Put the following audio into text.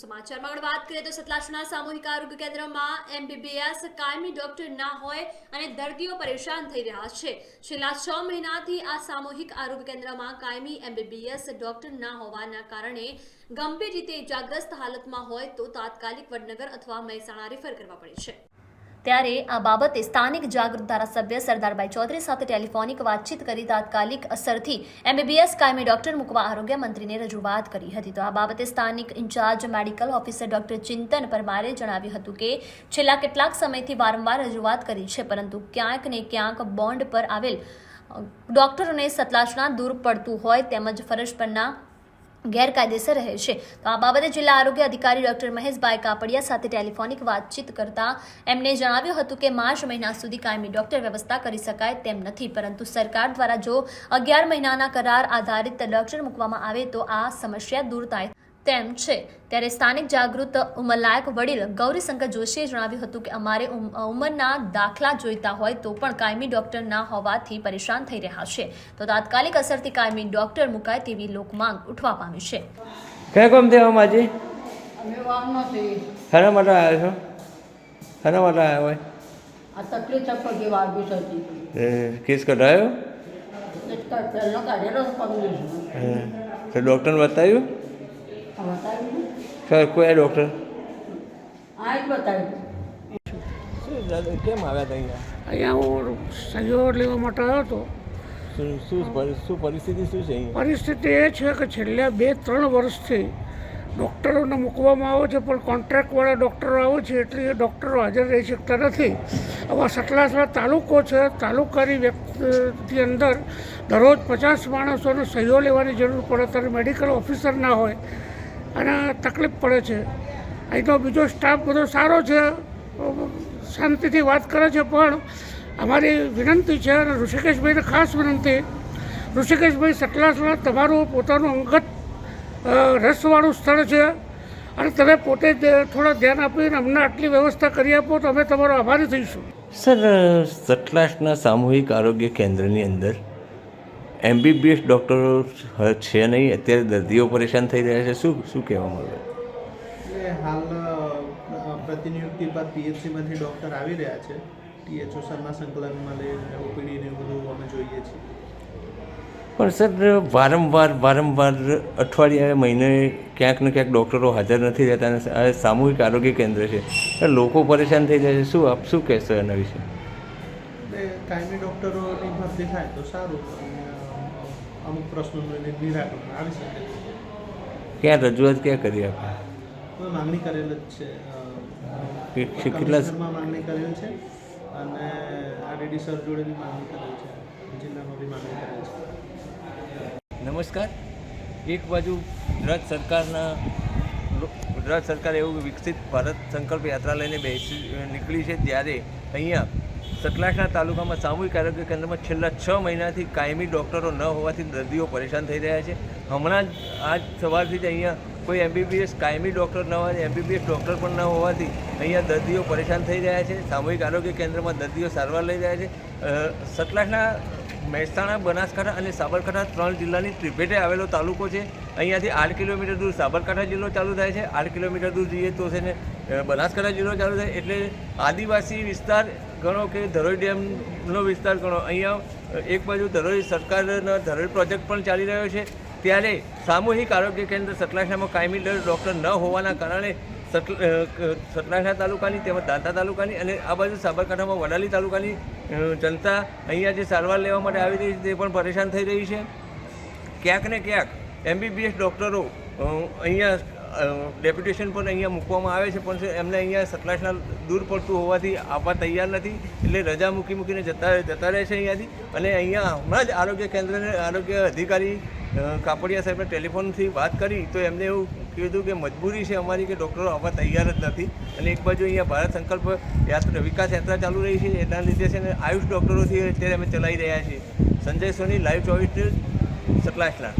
સમાચારમાં આગળ વાત કરીએ તો સતલાસણા સામૂહિક આરોગ્ય કેન્દ્રમાં એમબીબીએસ કાયમી ડોક્ટર ના હોય અને દર્દીઓ પરેશાન થઈ રહ્યા છે. છેલ્લા છ મહિનાથી આ સામૂહિક આરોગ્ય કેન્દ્રમાં કાયમી એમબીબીએસ ડોક્ટર ના હોવાના કારણે ગંભીર રીતે ઇજાગ્રસ્ત હાલતમાં હોય તો તાત્કાલિક વડનગર અથવા મહેસાણા રેફર કરવા પડે છે. ત્યારે આ બાબતે સ્થાનિક જાગૃત ધારાસભ્ય સરદારભાઈ ચૌધરી સાથે ટેલિફોનિક વાતચીત કરી તાત્કાલિક અસરથી એમબીબીએસ કાયમી ડોક્ટર મૂકવા આરોગ્ય મંત્રીને રજૂઆત કરી હતી. તો આ બાબતે સ્થાનિક incharge medical officer doctor Chintan પરમારે જણાવ્યું હતું કે છેલ્લા કેટલાક સમયથી વારંવાર રજૂઆત કરી છે, પરંતુ ક્યાંક ને ક્યાંક બોન્ડ પર આવેલ ડોક્ટરોને સતલાસણા દૂર પડતું હોય તેમજ ફરજ પરના ગેરકાયદેસર રહે છે. તો આ બાબતે જિલ્લા આરોગ્ય અધિકારી ડોક્ટર મહેશભાઈ કાપડિયા સાથે ટેલિફોનિક વાતચીત કરતા એમને જણાવ્યું હતું કે માર્ચ મહિના સુધી કાયમી ડોક્ટર વ્યવસ્થા કરી શકાય તેમ નથી, પરંતુ સરકાર દ્વારા જો અગિયાર મહિનાના કરાર આધારિત ડોક્ટર મૂકવામાં આવે તો આ સમસ્યા દૂર થાય. તેમ છે. ત્યારે સ્થાનિક જાગૃત ઉંમરલાયક વડીલ ગૌરીશંકર જોશીએ જણાવ્યું હતું કે અમારે ઉમ- ઉંમરના દાખલા જોઈતા હોય તો પણ કાયમી ડોક્ટર ના હોવાથી પરેશાન થઈ રહ્યા છે. તો તાત્કાલિક અસરથી કાયમી ડોક્ટર મુકાય તેવી લોકમાંગ ઉઠવા પામી છે. ક્યાં કામ થયા માજી? અમે શાના માટે આવ્યા છો? શાના માટે આવ્યા હોય? આ તકલીફ પગે વાગ્યું છે કેસ કઢાયો? તો ડૉક્ટરને બતાવ્યું? સર કોઈ ડૉક્ટર આ જ બતાવ્યું. કેમ આવ્યા હતા અહીંયા? હું સહયોગ લેવા માટે આવ્યો હતો. શું શું પરી- શું પરિસ્થિતિ શું છે પરિસ્થિતિ એ છે કે છેલ્લા બે ત્રણ વર્ષથી ડૉક્ટરોને મૂકવામાં આવે છે પણ કોન્ટ્રાક્ટવાળા ડૉક્ટરો આવે છે એટલે એ ડૉક્ટરો હાજર રહી શકતા નથી. આવા સતલાસલા તાલુકો છે તાલુકાની વ્યક્તિ અંદર દરરોજ પચાસ માણસોને સહયોગ લેવાની જરૂર પડે ત્યારે મેડિકલ ઓફિસર ના હોય અને તકલીફ પડે છે. અહીંનો બીજો સ્ટાફ બધો સારો છે. શાંતિથી વાત કરે છે, પણ અમારી વિનંતી છે અને ઋષિકેશભાઈને ખાસ વિનંતી, ઋષિકેશભાઈ સતલાસમાં તમારું પોતાનું અંગત રસવાળું સ્થળ છે. અને તમે પોતે થોડા ધ્યાન આપીને અમને આટલી વ્યવસ્થા કરી આપો તો અમે તમારો આભારી થઈશું. સર સટલાસના સામૂહિક આરોગ્ય કેન્દ્રની અંદર એમબીબીએસ ડૉક્ટરો છે નહીં અત્યારે દર્દીઓ પરેશાન થઈ રહ્યા છે. શું શું કહેવા માંગે? હાલ પ્રતિનિયુક્તિ બાદ પીએચસીમાંથી ડૉક્ટર આવી રહ્યા છે. ટીએચઓ સરના સંકલનમાં લઈને ઓપીડી ને બધું અમે જોઈએ છીએ. પણ સર વારંવાર વારંવાર અઠવાડિયે મહિને ક્યાંક ને ક્યાંક ડૉક્ટરો હાજર નથી રહેતા અને સામૂહિક આરોગ્ય કેન્દ્ર છે. લોકો પરેશાન થઈ જાય છે. શું આપ શું કહેશો એના વિશે? કાયમી ડૉક્ટરોની ભરતી થાય તો સારું અમુક પ્રશ્નોનું એને નિરાકરણ આવી શકે. ક્યાં રજૂઆત ક્યાં કરી આપણે માંગણી કરેલ જ છે. કેટલા માંગણી કરેલ છે અને આરડીડી સર જોડે બી માંગણી કરેલ છે. જિલ્લામાં બી માંગણી કરેલ છે. નમસ્કાર. એક બાજુ ગુજરાત સરકારના ગુજરાત સરકાર એવું વિકસિત ભારત સંકલ્પ યાત્રા લઈને બેસી નીકળી છે ત્યારે અહીંયા સતલાસના તાલુકામાં સામૂહિક આરોગ્ય કેન્દ્રમાં છેલ્લા છ મહિનાથી કાયમી ડૉક્ટરો ન હોવાથી દર્દીઓ પરેશાન થઈ રહ્યા છે. હમણાં જ આજ સવારથી જ અહીંયા કોઈ એમબીબીએસ કાયમી ડૉક્ટર ન હોવાથી એમબીબીએસ ડૉક્ટર પણ ન હોવાથી અહીંયા દર્દીઓ પરેશાન થઈ રહ્યા છે. સામૂહિક આરોગ્ય કેન્દ્રમાં દર્દીઓ સારવાર લઈ રહ્યા છે. સતલાસણા મહેસાણા, બનાસકાંઠા અને સાબરકાંઠા ત્રણ જિલ્લાની ત્રિપેટે આવેલો તાલુકો છે. અહીંયાથી આઠ કિલોમીટર દૂર સાબરકાંઠા જિલ્લો ચાલુ થાય છે. આઠ કિલોમીટર દૂર જઈએ તો છે ને બનાસકાંઠા જિલ્લો ચાલુ થાય. એટલે આદિવાસી વિસ્તાર ગણો કે ધરોઈ ડેમનો વિસ્તાર ગણો. અહીંયા એક બાજુ ધરોઈ સરકારનો ધરોઈ પ્રોજેક્ટ પણ ચાલી રહ્યો છે. ત્યારે સામૂહિક આરોગ્ય કેન્દ્ર સતલાસામાં કાયમી ડૉક્ટર ન હોવાના કારણે સતલ અ, તાલુકાની તેમજ દાંતા તાલુકાની અને આ બાજુ સાબરકાંઠામાં વડાલી તાલુકાની જનતા અહીંયા જે સારવાર લેવા માટે આવી રહી છે તે પણ પરેશાન થઈ રહી છે. ક્યાંક ને ક્યાંક એમબીબીએસ ડૉક્ટરો અહીંયા ડેપ્યુટેશન પણ અહીંયા મૂકવામાં આવે છે, પણ એમને અહીંયા સતલાસના દૂર પડતું હોવાથી આવવા તૈયાર નથી, એટલે રજા મૂકી મૂકીને જતા જતા રહે છે અહીંયાથી. અને અહીંયા હમણાં જ આરોગ્ય કેન્દ્રને આરોગ્ય અધિકારી કાપડિયા સાહેબને ટેલિફોનથી વાત કરી, તો એમને એવું કીધું કે મજબૂરી છે અમારી કે ડૉક્ટરો આવવા તૈયાર જ નથી. અને એક બાજુ અહીંયા ભારત સંકલ્પ યાત્રા, વિકાસ યાત્રા ચાલુ રહી છે, એના લીધે છે ને આયુષ ડૉક્ટરોથી અત્યારે અમે ચલાવી રહ્યા છીએ. સંજય સોની, લાઈવ ચોવીસ ન્યૂઝ સતલાસના